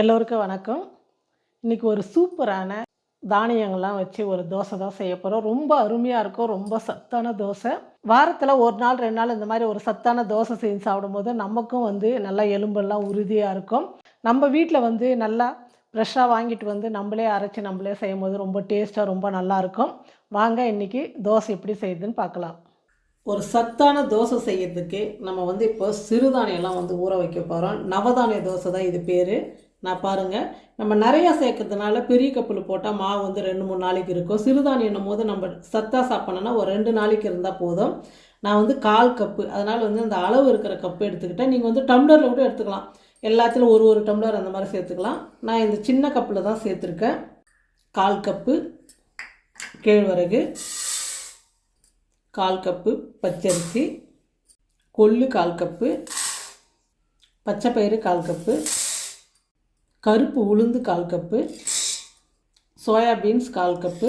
எல்லோருக்கும் வணக்கம். இன்றைக்கி ஒரு சூப்பரான தானியங்கள்லாம் வச்சு ஒரு தோசை தான் செய்ய போகிறோம் ரொம்ப அருமையாக இருக்கும். ரொம்ப சத்தான தோசை. வாரத்தில் ஒரு நாள் ரெண்டு நாள் இந்த மாதிரி ஒரு சத்தான தோசை செஞ்சு சாப்பிடும்போது நமக்கும் வந்து நல்லா எலும்பெல்லாம் உறுதியாக இருக்கும். நம்ம வீட்டில் வந்து நல்லா ஃப்ரெஷ்ஷாக வாங்கிட்டு வந்து நம்மளே அரைச்சி நம்மளே செய்யும் போது ரொம்ப டேஸ்ட்டாக ரொம்ப நல்லாயிருக்கும் வாங்க இன்றைக்கி தோசை எப்படி செய்யுதுன்னு பார்க்கலாம். ஒரு சத்தான தோசை செய்யறதுக்கு நம்ம வந்து இப்போ சிறுதானியம்லாம் வந்து ஊற வைக்க போகிறோம் நவதானிய தோசை தான் இது பேர். நான் பாருங்கள் நம்ம நிறையா சேர்க்கறதுனால பெரிய கப்பில் போட்டால் மாவு வந்து ரெண்டு மூணு நாளைக்கு இருக்கும். சிறுதானியம் போது நம்ம சத்தாக சாப்பிட்ணுன்னா ஒரு ரெண்டு நாளைக்கு இருந்தால் போதும். நான் வந்து கால் கப்பு அதனால் வந்து அந்த அளவு இருக்கிற கப்பு எடுத்துக்கிட்டேன். நீங்கள் வந்து டம்ளரில் கூட எடுத்துக்கலாம். எல்லாத்துலையும் ஒரு ஒரு டம்ளர் அந்த மாதிரி சேர்த்துக்கலாம். நான் இந்த சின்ன கப்பில் தான் சேர்த்துருக்கேன். கால் கப்பு கேழ்வரகு கால் கப்பு பச்சரிசி கொள்ளு கால் கப்பு பச்சைப்பயிறு கால் கப்பு கருப்பு உளுந்து கால் கப்பு சோயா பீன்ஸ் கால் கப்பு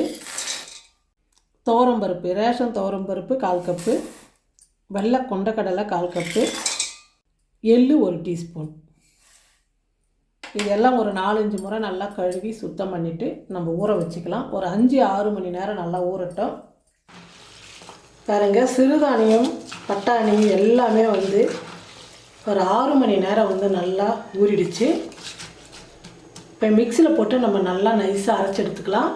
துவரம்பருப்பு ரேஷன் துவரம்பருப்பு கால் கப்பு வெள்ளை கொண்டக்கடலை கால் கப்பு எள்ளு ஒரு டீஸ்பூன். இதெல்லாம் ஒரு நாலஞ்சு முறை நல்லா கழுவி சுத்தம் பண்ணிவிட்டு நம்ம ஊற வச்சுக்கலாம். ஒரு அஞ்சு ஆறு மணி நேரம் நல்லா ஊறட்டும். பாருங்க சிறுதானியம் பட்டாணி எல்லாமே வந்து ஒரு ஆறு மணி நேரம் வந்து நல்லா ஊறிடுச்சு. இப்போ மிக்சியில் போட்டு நம்ம நல்லா நைஸாக அரைச்சி எடுத்துக்கலாம்.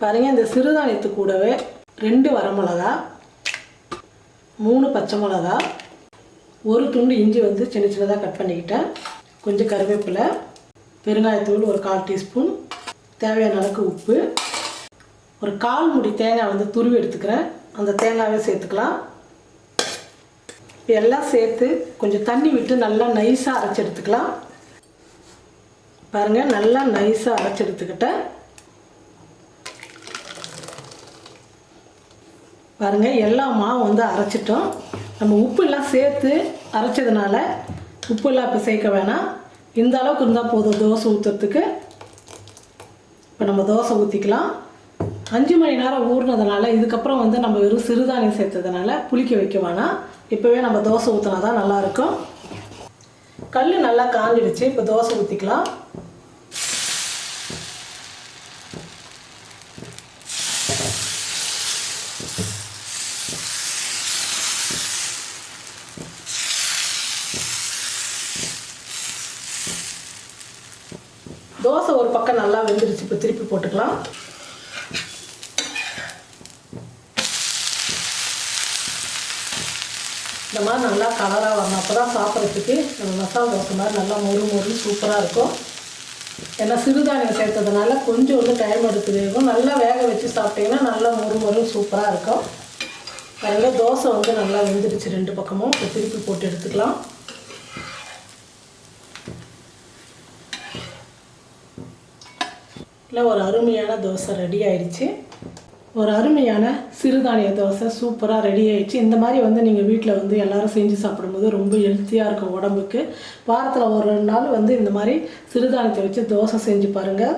பாருங்க இந்த சிறுதானியத்து கூடவே ரெண்டு வரமிளகா மூணு பச்சை மிளகா ஒரு துண்டு இஞ்சி வந்து சின்ன சின்னதாக கட் பண்ணிக்கிட்டேன். கொஞ்சம் கருவேப்பிலை பெருங்காயத்தூள் ஒரு கால் டீஸ்பூன் தேவையான அளவுக்கு உப்பு. ஒரு கால் முடி தேங்காய் வந்து துருவி எடுத்துக்கிறேன். அந்த தேங்காயை சேர்த்துக்கலாம். எல்லாம் சேர்த்து கொஞ்சம் தண்ணி விட்டு நல்லா நைஸாக அரைச்சி எடுத்துக்கலாம். பாருங்கள் நல்லா நைஸாக அரைச்சி எடுத்துக்கிட்டேன். பாருங்கள் எல்லா மாவும் வந்து அரைச்சிட்டோம். நம்ம உப்புலாம் சேர்த்து அரைச்சதுனால உப்புலாம் இப்போ சேர்க்க வேணாம். இந்த அளவுக்கு இருந்தால் போதும் தோசை ஊற்றுறதுக்கு இப்போ நம்ம தோசை ஊற்றிக்கலாம் அஞ்சு மணி நேரம் ஊறினதுனால இதுக்கப்புறம் வந்து நம்ம வெறும் சிறுதானியம் சேர்த்ததுனால புளிக்க வைக்க வேணாம். இப்போவே நம்ம தோசை ஊற்றினா தான் நல்லாயிருக்கும். கல் நல்லா காஞ்சிடுச்சு இப்போ தோசை ஊற்றிக்கலாம் தோசை ஒரு பக்கம் நல்லா வெந்துருச்சு இப்போ திருப்பி போட்டுக்கலாம். இந்த மாதிரி நல்லா கலராக வரணும். அப்போ தான் சாப்பிட்றதுக்கு நம்ம மசாலா தோசை மாதிரி நல்லா மொறு மொறு சூப்பராக இருக்கும். ஏன்னா சிறுதானியம் சேர்த்ததுனால கொஞ்சம் வந்து டைம் எடுத்து வேகும் நல்லா வேக வச்சு சாப்பிட்டிங்கன்னா நல்லா மொறு மொறு சூப்பராக இருக்கும். அதனால் தோசை வந்து நல்லா வெந்துடுச்சு ரெண்டு பக்கமும். இப்போ திருப்பி போட்டு எடுத்துக்கலாம். இல்லை ஒரு அருமையான தோசை ரெடி ஆயிடுச்சு. ஒரு அருமையான சிறுதானிய தோசை சூப்பராக ரெடி ஆகிடுச்சு இந்த மாதிரி வந்து நீங்கள் வீட்டில் வந்து எல்லோரும் செஞ்சு சாப்பிடும்போது ரொம்ப ஹெல்த்தியாக இருக்கும் உடம்புக்கு. வாரத்தில் ஒரு ரெண்டு நாள் வந்து இந்த மாதிரி சிறுதானியத்தை வச்சு தோசை செஞ்சு பாருங்கள்